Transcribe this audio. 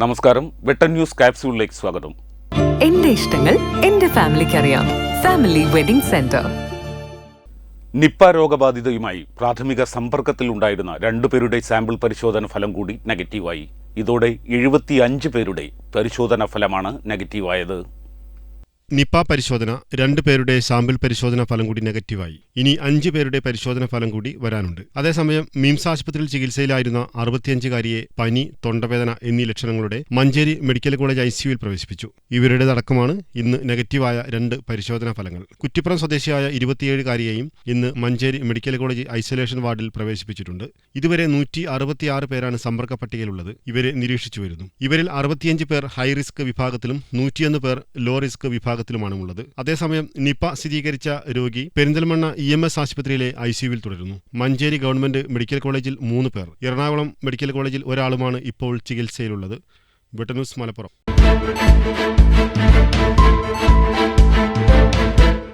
നമസ്കാരം. വെട്ടൻ ന്യൂസ് കാപ്സ്യൂളിലേക്ക് സ്വാഗതം. എന്റെ ഇഷ്ടങ്ങൾ എന്റെ ഫാമിലിക്ക് അറിയാം. Family wedding centre. നിപ്പ രോഗബാധിതയുമായി പ്രാഥമിക സമ്പർക്കത്തിൽ ഉണ്ടായിരുന്ന രണ്ടു രണ്ടുപേരുടെ സാമ്പിൾ പരിശോധന ഫലം കൂടി നെഗറ്റീവായി. ഇതോടെ എഴുപത്തിയഞ്ച് പേരുടെ പരിശോധന ഫലമാണ് നെഗറ്റീവായത്. നിപ്പ പരിശോധന രണ്ടു പേരുടെ സാമ്പിൾ പരിശോധന ഫലം കൂടി നെഗറ്റീവായി. ഇനി അഞ്ചു പേരുടെ പരിശോധന ഫലം കൂടി വരാനുണ്ട്. അതേസമയം മിംസ് ആശുപത്രിയിൽ ചികിത്സയിലായിരുന്ന അറുപത്തിയഞ്ചുകാരിയെ പനി തൊണ്ടവേദന എന്നീ ലക്ഷണങ്ങളുടെ മഞ്ചേരി മെഡിക്കൽ കോളേജ് ഐ സിയുവിൽ പ്രവേശിപ്പിച്ചു. ഇവരുടേതടക്കമാണ് ഇന്ന് നെഗറ്റീവായ രണ്ട് പരിശോധനാ ഫലങ്ങൾ. കുറ്റിപ്പുറം സ്വദേശിയായ ഇരുപത്തിയേഴുകാരിയെയും ഇന്ന് മഞ്ചേരി മെഡിക്കൽ കോളേജ് ഐസൊലേഷൻ വാർഡിൽ പ്രവേശിപ്പിച്ചിട്ടുണ്ട്. ഇതുവരെ നൂറ്റി അറുപത്തിയാറ് പേരാണ് സമ്പർക്ക പട്ടികയിലുള്ളത്. ഇവരെ നിരീക്ഷിച്ചു വരുന്നു ഇവരിൽ അറുപത്തിയഞ്ച് പേർ ഹൈ റിസ്ക് വിഭാഗത്തിലും നൂറ്റിയൊന്ന് പേർ ലോ റിസ്ക് വിഭാഗത്തിലുമാണ് ഉള്ളത് അതേസമയം നിപ സ്ഥിരീകരിച്ച രോഗി പെരിന്തൽമണ്ണ ഇ എം എസ് ആശുപത്രിയിലെ ഐ സിയുവിൽ തുടരുന്നു. മഞ്ചേരി ഗവൺമെന്റ് മെഡിക്കൽ കോളേജിൽ മൂന്ന് പേർ എറണാകുളം മെഡിക്കൽ കോളേജിൽ ഒരാളുമാണ് ഇപ്പോൾ ചികിത്സയിലുള്ളത്. ബ്രിട്ടനൂസ് മലപ്പുറം.